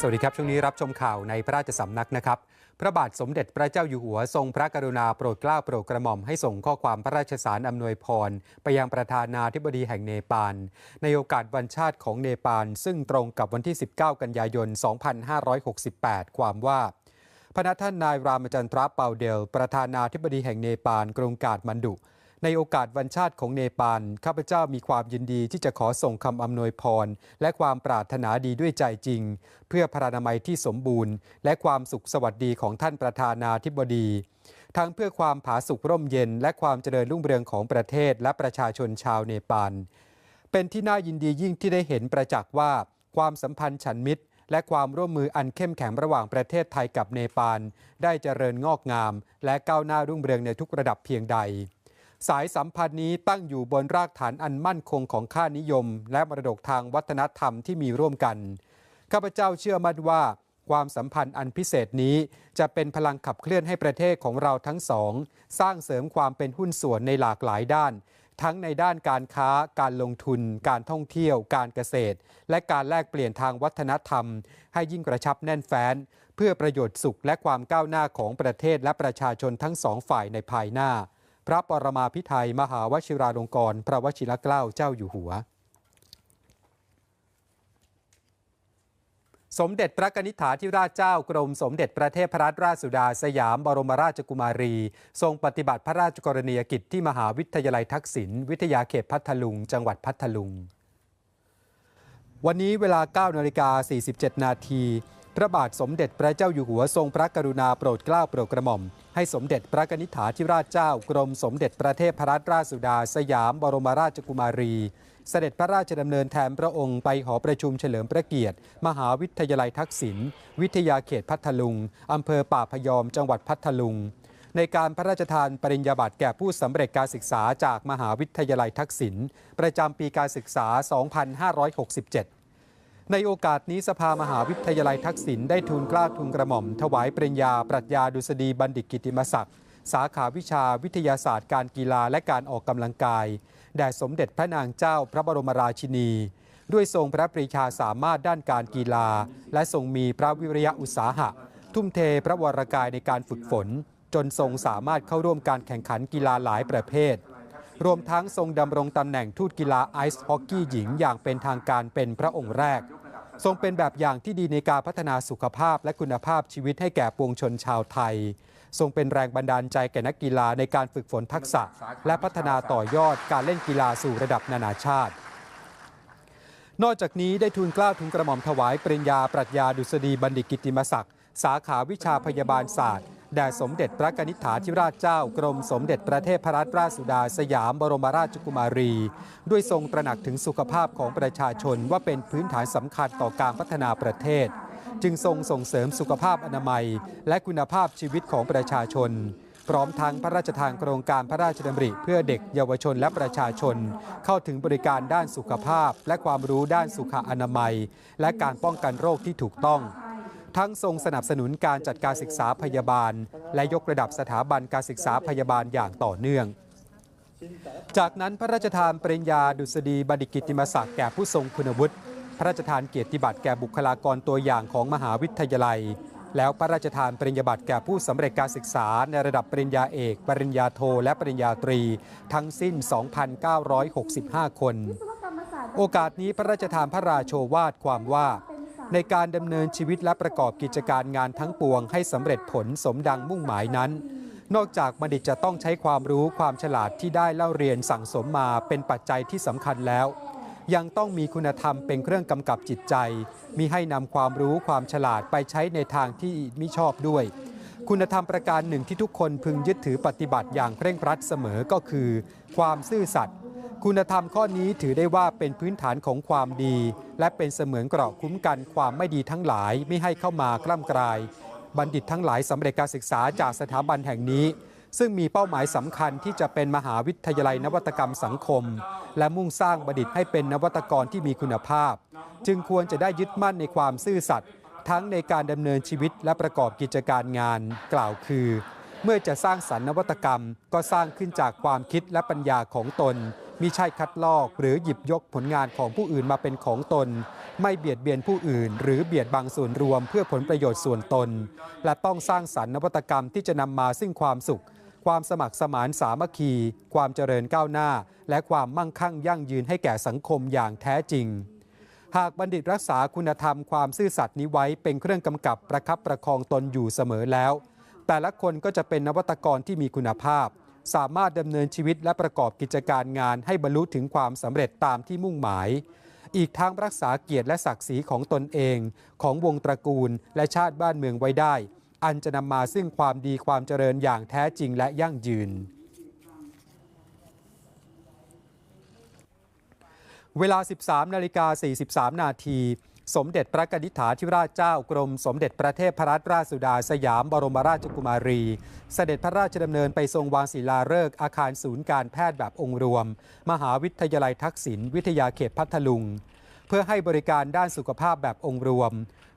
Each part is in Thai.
สวัสดีครับ ช่วงนี้รับชมข่าวในพระราชสำนักนะครับ พระบาทสมเด็จพระเจ้าอยู่หัวทรงพระกรุณาโปรดเกล้าโปรดกระหม่อมให้ส่งข้อความพระราชสารอำนวยพร ไปยังประธานาธิบดีแห่งเนปาลในโอกาสวันชาติของเนปาลซึ่งตรงกับวันที่ 19 กันยายน 2568 ความว่าพระนัท่านนายรามจันทรเปาเดล ประธานาธิบดีแห่งเนปาลกรุงกาดมันดุ ในโอกาสวันชาติของเนปาลข้าพเจ้ามีความยินดีที่จะขอส่งคำอำนวยพร และความปรารถนาดีด้วยใจจริง เพื่อพระนามัยที่สมบูรณ์ และความสุขสวัสดีของท่านประธานาธิบดี ทั้งเพื่อความผาสุกร่มเย็น และความเจริญรุ่งเรืองของประเทศและประชาชนชาวเนปาลเป็นที่น่ายินดียิ่งที่ได้เห็นประจักษ์ว่า ความสัมพันธ์ฉันมิตรและความร่วมมืออันเข้มแข็งระหว่างประเทศไทยกับเนปาล ได้เจริญงอกงาม และก้าวหน้ารุ่งเรืองในทุกระดับเพียงใด สายสัมพันธ์นี้ตั้งอยู่บนรากฐานอันมั่นคงของค่านิยม และมรดกทางวัฒนธรรมที่มีร่วมกัน ข้าพเจ้าเชื่อมั่นว่า ความสัมพันธ์อันพิเศษนี้ จะเป็นพลังขับเคลื่อนให้ประเทศของเราทั้งสอง สร้างเสริมความเป็นหุ้นส่วนในหลากหลายด้าน ทั้งในด้านการค้า การลงทุน การท่องเที่ยว การเกษตร และการแลกเปลี่ยนทางวัฒนธรรม ให้ยิ่งกระชับแน่นแฟ้น เพื่อประโยชน์สุขและความก้าวหน้าของประเทศและประชาชนทั้งสองฝ่ายในภายหน้า พระปรมาภิไธยมหาวชิราลงกรณ์พระวชิรเกล้าเจ้าอยู่หัว สมเด็จพระนิษฐาธิราชเจ้ากรมสมเด็จพระเทพรัตนราชสุดาสยามบรมราชกุมารี ทรงปฏิบัติพระราชกรณียกิจที่มหาวิทยาลัยทักษิณวิทยาเขตพัทลุง จังหวัดพัทลุง วันนี้เวลา9นาฬิกา47 นาที พระบาทสมเด็จพระเจ้าอยู่หัวทรงพระกรุณาโปรดเกล้าโปรดกระหม่อม ให้สมเด็จพระนิษฐาธิราชเจ้ากรมสมเด็จพระเทพรัตนราชสุดา สยามบรมราชกุมารี เสด็จพระราชดำเนินแทนพระองค์ไปหอประชุมเฉลิมพระเกียรติ มหาวิทยาลัยทักษิณวิทยาเขตพัทลุงอำเภอป่าพยอมจังหวัดพัทลุง ในการพระราชทานปริญญาบัตรแก่ผู้สำเร็จการศึกษาจากมหาวิทยาลัยทักษิณประจำปีการศึกษา 2567 ในโอกาสนี้สภามหาวิทยาลัยทักษิณได้ทูลกล้าทูลกระหม่อม ถวายปริญญา ปรัชญาดุษฎีบัณฑิตกิติมศักดิ์สาขาวิชาวิทยาศาสตร์การกีฬาและการออกกำลังกาย แด่สมเด็จพระนางเจ้าพระบรมราชินี ด้วยทรงพระปรีชาสามารถด้านการกีฬา และทรงมีพระวิริยะอุตสาหะ ทุ่มเทพระวรกายในการฝึกฝน จนทรงสามารถเข้าร่วมการแข่งขันกีฬาหลายประเภท รวมทั้งทรงดำรงตำแหน่งทูตกีฬาไอซ์ฮอกกี้หญิงอย่างเป็นทางการเป็นพระองค์แรก ทรงเป็นแบบอย่างที่ดีในการพัฒนาสุขภาพและคุณภาพชีวิตให้แก่ปวงชนชาวไทย ทรงเป็นแรงบันดาลใจแก่นักกีฬาในการฝึกฝนทักษะ และพัฒนาต่อยอดการเล่นกีฬาสู่ระดับนานาชาติ นอกจากนี้ได้ทูลกล้าทูลกระหม่อมถวายปริญญาปรัชญาดุษฎีบัณฑิตกิติมศักดิ์สาขาวิชาพยาบาลศาสตร์ แด่สมเด็จพระนิษฐาธิราชเจ้ากรมสมเด็จพระเทพรัตนราชสุดาสยามบรมราชกุมารี ด้วยทรงตระหนักถึงสุขภาพของประชาชนว่าเป็นพื้นฐานสำคัญต่อการพัฒนาประเทศ จึงทรงส่งเสริมสุขภาพอนามัย และคุณภาพชีวิตของประชาชน พร้อมทั้งพระราชทานโครงการพระราชดำริ เพื่อเด็กเยาวชนและประชาชน เข้าถึงบริการด้านสุขภาพ และความรู้ด้านสุขอนามัย และการป้องกันโรคที่ถูกต้อง ทั้งทรงสนับสนุนการจัดการศึกษาพยาบาล และยกระดับสถาบันการศึกษาพยาบาลอย่างต่อเนื่อง จากนั้นพระราชทานปริญญาดุษฎีบัณฑิตกิติมศักดิ์แก่ผู้ทรงคุณวุฒิ พระราชทานเกียรติบัตรแก่บุคลากรตัวอย่างของมหาวิทยาลัย แล้วพระราชทานปริญญาบัตรแก่ผู้สำเร็จการศึกษาในระดับปริญญาเอก ปริญญาโท และปริญญาตรี ทั้งสิ้น 2,965 คน โอกาสนี้พระราชทานพระราโชวาทความว่า ในการดำเนินชีวิตและประกอบกิจการงานทั้งปวงให้สำเร็จผลสมดังมุ่งหมายนั้น นอกจากบัณฑิตจะต้องใช้ความรู้ความฉลาดที่ได้เล่าเรียนสั่งสมมาเป็นปัจจัยที่สำคัญแล้ว ยังต้องมีคุณธรรมเป็นเครื่องกำกับจิตใจ มิให้นำความรู้ความฉลาดไปใช้ในทางที่มิชอบด้วย คุณธรรมประการหนึ่งที่ทุกคนพึงยึดถือปฏิบัติอย่างเคร่งครัดเสมอก็คือ ความซื่อสัตย์ คุณธรรมข้อนี้ถือได้ว่าเป็นพื้นฐานของความดี และเป็นเสมือนเกราะคุ้มกันความไม่ดีทั้งหลายไม่ให้เข้ามากล้ำกลาย บัณฑิตทั้งหลายสำเร็จการศึกษาจากสถาบันแห่งนี้ ซึ่งมีเป้าหมายสำคัญที่จะเป็นมหาวิทยาลัยนวัตกรรมสังคม และมุ่งสร้างบัณฑิตให้เป็นนวัตกรที่มีคุณภาพ จึงควรจะได้ยึดมั่นในความซื่อสัตย์ทั้งในการดำเนินชีวิตและประกอบกิจการงาน กล่าวคือ เมื่อจะสร้างสรรค์นวัตกรรม ก็สร้างขึ้นจากความคิดและปัญญาของตน มิใช่คัดลอกหรือหยิบยกผลงานของผู้อื่นมาเป็นของตน ไม่เบียดเบียนผู้อื่น หรือเบียดบังส่วนรวมเพื่อผลประโยชน์ส่วนตน และต้องสร้างสรรค์นวัตกรรมที่จะนำมาซึ่งความสุข ความสมัครสมานสามัคคี ความเจริญก้าวหน้า และความมั่งคั่งยั่งยืนให้แก่สังคมอย่างแท้จริง หากบัณฑิตรักษาคุณธรรมความซื่อสัตย์นี้ไว้เป็นเครื่องกำกับประคับประคองตนอยู่เสมอแล้ว แต่ละคนก็จะเป็นนวัตกรที่มีคุณภาพ สามารถดำเนินชีวิตและประกอบกิจการงานให้บรรลุถึงความสำเร็จตามที่มุ่งหมาย อีกทั้งรักษาเกียรติและศักดิ์ศรีของตนเอง ของวงตระกูล และชาติบ้านเมืองไว้ได้ อันจะนำมาซึ่งความดีความเจริญอย่างแท้จริงและยั่งยืนเวลา 13 นาฬิกา 43 นาที สมเด็จพระกนิษฐาธิราชเจ้ากรม สมเด็จพระเทพรัตนราชสุดาสยามบรมราชกุมารี เสด็จพระราชดำเนินไปทรงวางศิลาฤกษ์อาคารศูนย์การแพทย์แบบองค์รวม มหาวิทยาลัยทักษิณวิทยาเขตพัทลุง เพื่อให้บริการด้านสุขภาพแบบองค์รวม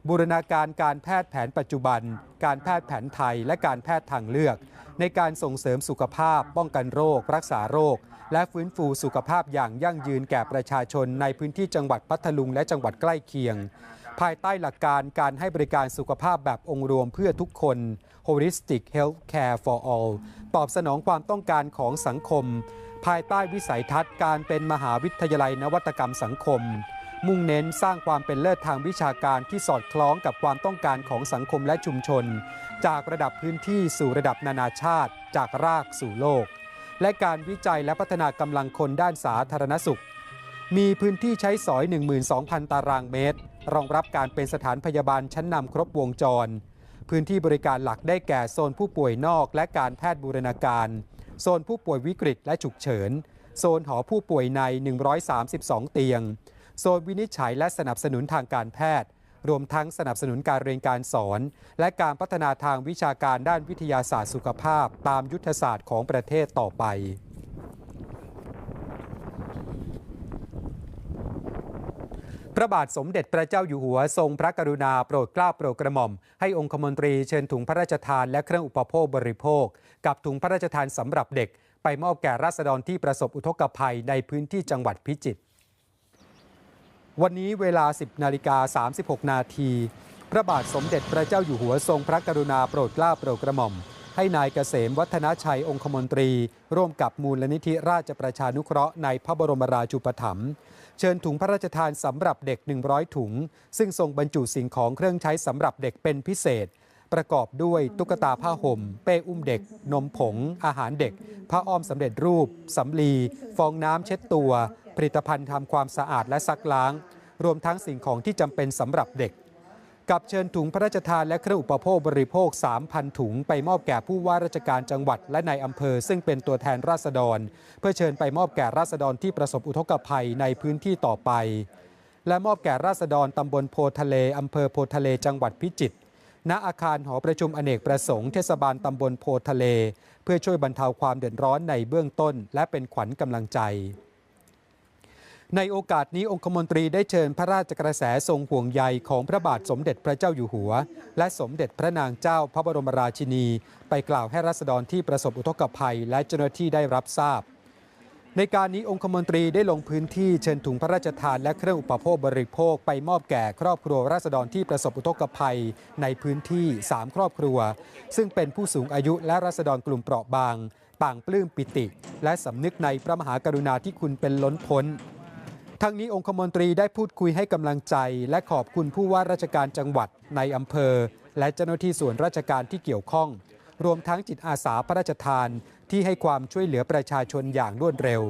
บูรณาการการแพทย์แผนปัจจุบัน การแพทย์แผนไทยและการแพทย์ทางเลือก ในการส่งเสริมสุขภาพ ป้องกันโรค รักษาโรค และฟื้นฟูสุขภาพอย่างยั่งยืนแก่ประชาชนในพื้นที่จังหวัดพัทลุงและจังหวัดใกล้เคียง ภายใต้หลักการการให้บริการสุขภาพแบบองค์รวมเพื่อทุกคน Holistic Health Care for All ตอบสนองความต้องการของสังคม ภายใต้วิสัยทัศน์การเป็นมหาวิทยาลัยนวัตกรรมสังคม มุ่งเน้นสร้างความเป็นเลิศทางวิชาการที่สอดคล้องกับความต้องการของสังคมและชุมชน จากระดับพื้นที่สู่ระดับนานาชาติ จากรากสู่โลก และการวิจัยและพัฒนากำลังคนด้านสาธารณสุข มีพื้นที่ใช้สอย 12,000 ตารางเมตร รองรับการเป็นสถานพยาบาลชั้นนำครบวงจร พื้นที่บริการหลักได้แก่โซนผู้ป่วยนอก และการแพทย์บูรณาการ โซนผู้ป่วยวิกฤตและฉุกเฉิน โซนหอผู้ป่วยใน 132 เตียง โซนวินิจฉัยและสนับสนุนทางการแพทย์ รวมทั้งสนับสนุนการเรียนการสอน และการพัฒนาทางวิชาการด้านวิทยาศาสตร์สุขภาพ ตามยุทธศาสตร์ของประเทศต่อไปพระบาทสมเด็จพระเจ้าอยู่หัวทรงพระกรุณาโปรดเกล้าโปรดกระหม่อม ให้องคมนตรีเชิญถุงพระราชทานและเครื่องอุปโภคบริโภค กับถุงพระราชทานสำหรับเด็ก ไปมอบแก่ราษฎรที่ประสบอุทกภัยในพื้นที่จังหวัดพิจิตร วันนี้เวลา 10นาฬิกา36 นาที พระบาทสมเด็จพระเจ้าอยู่หัวทรงพระกรุณาโปรดเกล้าโปรดกระหม่อม ให้นายเกษมวัฒนชัยองคมนตรี ร่วมกับมูลนิธิราชประชานุเคราะห์ในพระบรมราชูปถัมภ์เชิญถุงพระราชทานสำหรับเด็ก 100 ถุง ซึ่งทรงบรรจุสิ่งของเครื่องใช้สำหรับเด็กเป็นพิเศษ ประกอบด้วยตุ๊กตาผ้าห่ม เป้อุ้มเด็ก นมผง อาหารเด็ก ผ้าอ้อมสำเร็จรูปสำลี ฟองน้ำเช็ดตัว ผลิตภัณฑ์ทำความสะอาดและซักล้าง รวมทั้งสิ่งของที่จำเป็นสำหรับเด็ก กับเชิญถุงพระราชทานและเครื่องอุปโภคบริโภค 3,000 ถุงไปมอบแก่ผู้ว่าราชการจังหวัดและในายอำเภอ ซึ่งเป็นตัวแทนราษฎร เพื่อเชิญไปมอบแก่ราษฎรที่ประสบอุทกภัยในพื้นที่ต่อไป และมอบแก่ราษฎรตำบลโพทะเลอำเภอโพทะเลจังหวัดพิจิตรณอาคารหอประชุมอเนกประสงค์เทศบาลตำบลโพทะเล เพื่อช่วยบรรเทาความเดือดร้อนในเบื้องต้น และเป็นขวัญกำลังใจ ในโอกาสนี้องคมนตรีได้เชิญพระราชกระแสทรงห่วงใยของพระบาทสมเด็จพระเจ้าอยู่หัว และสมเด็จพระนางเจ้าพระบรมราชินี ไปกล่าวให้รัษฎรที่ประสบอุทกภัย และเจ้าหน้าที่ได้รับทราบ ในการนี้องคมนตรีได้ลงพื้นที่เชิญถุงพระราชทานและเครื่องอุปโภคบริโภคไปมอบแก่ครอบครัวราษฎรที่ประสบอุทกภัยในพื้นที่ 3 ครอบครัว ซึ่งเป็นผู้สูงอายุและราษฎรกลุ่มเปราะบางต่างปลื้มปิติ และสำนึกในพระมหากรุณาธิคุณเป็นล้นพ้น ทั้งนี้องคมนตรีได้พูดคุยให้กำลังใจ และขอบคุณผู้ว่าราชการจังหวัดในอำเภอ และเจ้าหน้าที่ส่วนราชการที่เกี่ยวข้อง รวมทั้งจิตอาสาพระราชทานที่ให้ความช่วยเหลือประชาชนอย่างรวดเร็ว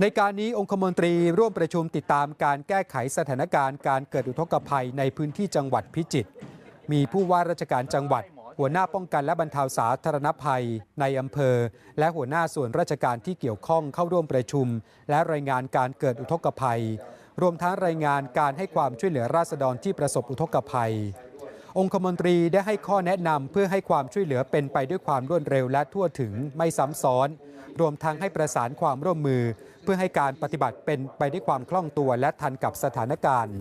ในการนี้องคมนตรีร่วมประชุมติดตามการแก้ไขสถานการณ์การเกิดอุทกภัยในพื้นที่จังหวัดพิจิตรมีผู้ว่าราชการจังหวัด หัวหน้าป้องกันและบรรเทาสาธารณภัย ในอำเภอ และหัวหน้าส่วนราชการที่เกี่ยวข้องเข้าร่วมประชุม และรายงานการเกิดอุทกภัย รวมทั้งรายงานการให้ความช่วยเหลือราษฎรที่ประสบอุทกภัย องคมนตรีได้ให้ข้อแนะนำเพื่อให้ความช่วยเหลือเป็นไปด้วยความรวดเร็วและทั่วถึงไม่ซ้ำซ้อน รวมทั้งให้ประสานความร่วมมือ เพื่อให้การปฏิบัติเป็นไปด้วยความคล่องตัวและทันกับสถานการณ์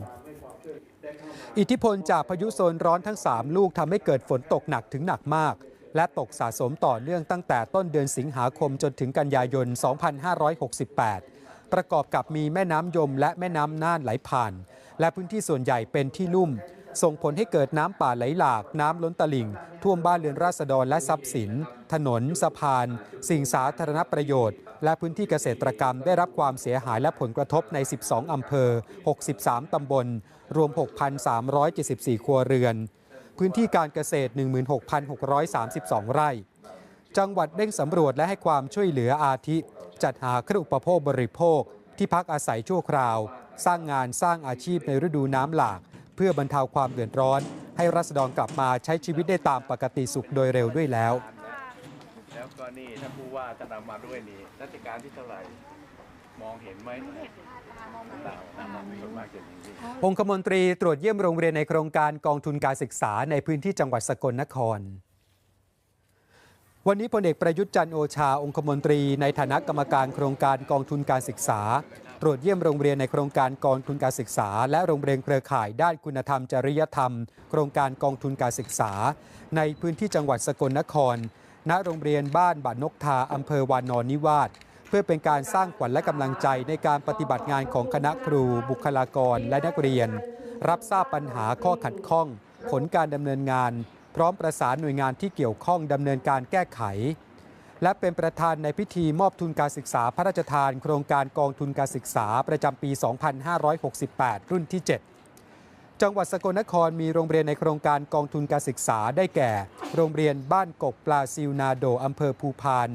อิทธิพลจากพายุโซนร้อนทั้ง 3 ลูกทำให้เกิดฝนตกหนักถึงหนักมาก และตกสะสมต่อเนื่องตั้งแต่ต้นเดือนสิงหาคมจนถึงกันยายน 2568 ประกอบกับมีแม่น้ำยมและแม่น้ำน่านไหลผ่าน และพื้นที่ส่วนใหญ่เป็นที่ลุ่ม ส่งผลให้เกิดน้ำป่าไหลหลาก น้ำล้นตลิ่ง ท่วมบ้านเรือนราษฎรและทรัพย์สิน ถนน สะพาน สิ่งสาธารณประโยชน์ และพื้นที่เกษตรกรรมได้รับความเสียหายและผลกระทบใน 12 อำเภอ 63 ตำบล รวม 6,374 ครัวเรือน พื้นที่การเกษตร 16,632 ไร่ จังหวัดเร่งสำรวจและให้ความช่วยเหลืออาทิ จัดหาเครื่องอุปโภคบริโภค ที่พักอาศัยชั่วคราว สร้างงานสร้างอาชีพในฤดูน้ำหลาก เพื่อบรรเทาความเดือดร้อน ให้รัษฎรกลับมาใช้ชีวิตได้ตามปกติสุขโดยเร็วด้วยแล้ว แล้วก็นี่ท่านผู้ว่าจะนำมาด้วยนี่รัชกาลที่เท่าไหร่มองเห็นไหมเปล่านะครับส่วนมากจะอย่างนี้องคมนตรีตรวจเยี่ยมโรงเรียนในโครงการกองทุนการศึกษาในพื้นที่จังหวัดสกลนครวันนี้พลเอกประยุทธ์จันทร์โอชาองคมนตรี ในฐานะกรรมการโครงการกองทุนการศึกษา ตรวจเยี่ยมโรงเรียนในโครงการกองทุนการศึกษา และโรงเรียนเครือข่ายด้านคุณธรรม จริยธรรม โครงการกองทุนการศึกษา ในพื้นที่จังหวัดสกลนคร ณ โรงเรียนบ้านบานนกทาอำเภอวานอนนิวาสเพื่อเป็นการสร้างขวัญและกำลังใจในการปฏิบัติงานของคณะครู บุคลากรและนักเรียน รับทราบปัญหาข้อขัดข้อง ผลการดำเนินงาน พร้อมประสานหน่วยงานที่เกี่ยวข้องดำเนินการแก้ไข และเป็นประธานในพิธีมอบทุนการศึกษาพระราชทาน โครงการกองทุนการศึกษาประจำปี 2568 รุ่นที่ 7 จังหวัดสกลนครมีโรงเรียนในโครงการกองทุนการศึกษาได้แก่ โรงเรียนบ้านกกปลาซิลนาโดอำเภอภูพาน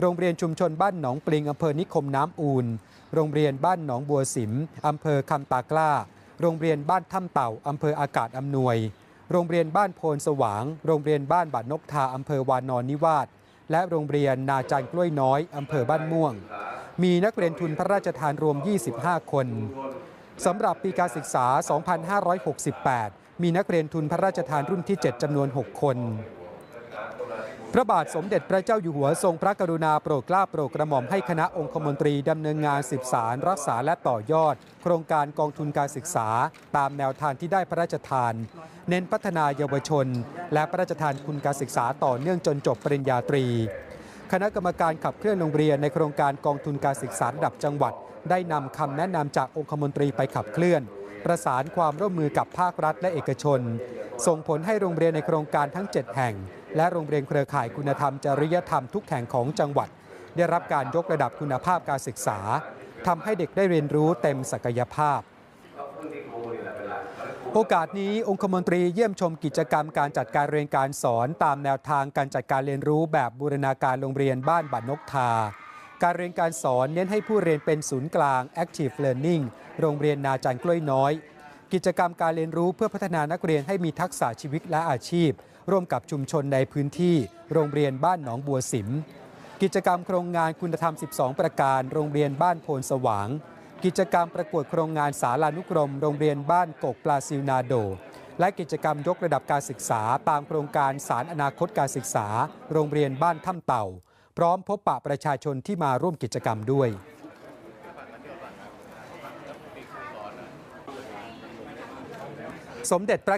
โรงเรียนชุมชนบ้านหนองปลิงอำเภอนิคมน้ำอูนโรงเรียนบ้านหนองบัวสิมอำเภอคำตากล้า โรงเรียนบ้านถ้ำเต่าอำเภออากาศอำนวย โรงเรียนบ้านโพนสว่าง โรงเรียนบ้านบาดนกทาอำเภอวานอนนิวาส และโรงเรียนนาจันกล้วยน้อยอำเภอบ้านม่วง มีนักเรียนทุนพระราชทานรวม 25 คนสำหรับปีการศึกษา 2568 มีนักเรียนทุนพระราชทานรุ่นที่ 7จำนวน 6 คน พระบาทสมเด็จพระเจ้าอยู่หัวทรงพระกรุณาโปรดเกล้าโปรดกระหม่อมให้คณะองคมนตรีดำเนินงานสืบสารรักษาและต่อยอด โครงการกองทุนการศึกษา ตามแนวทางที่ได้พระราชทาน เน้นพัฒนาเยาวชน และพระราชทานคุณการศึกษาต่อเนื่องจนจบปริญญาตรี คณะกรรมการขับเคลื่อนโรงเรียนในโครงการกองทุนการศึกษาระดับจังหวัด ได้นำคำแนะนำจากองคมนตรีไปขับเคลื่อน ประสานความร่วมมือกับภาครัฐและเอกชน ส่งผลให้โรงเรียนในโครงการทั้ง 7 แห่ง และโรงเรียนเครือข่ายคุณธรรม จริยธรรมทุกแห่งของจังหวัด ได้รับการยกระดับคุณภาพการศึกษาทำให้เด็กได้เรียนรู้เต็มศักยภาพ โอกาสนี้องคมนตรีเยี่ยมชมกิจกรรมการจัดการเรียนการสอนตามแนวทางการจัดการเรียนรู้แบบบูรณาการโรงเรียนบ้านบัดนกทา การเรียนการสอนเน้นให้ผู้เรียนเป็นศูนย์กลาง Active Learning โรงเรียนนาจันกล้วยน้อย กิจกรรมการเรียนรู้เพื่อพัฒนานักเรียนให้มีทักษะชีวิตและอาชีพ ร่วมกับชุมชนในพื้นที่โรงเรียนบ้านหนองบัวสิม กิจกรรมโครงงานคุณธรรม 12 ประการ โรงเรียนบ้านโพนสว่าง กิจกรรมประกวดโครงงานสารานุกรม โรงเรียนบ้านกกปลาซิลนาโด และกิจกรรมยกระดับการศึกษา ตามโครงการสารอนาคตการศึกษา โรงเรียนบ้านถ้ำเต่า พร้อมพบปะประชาชนที่มาร่วมกิจกรรมด้วยสมเด็จพระ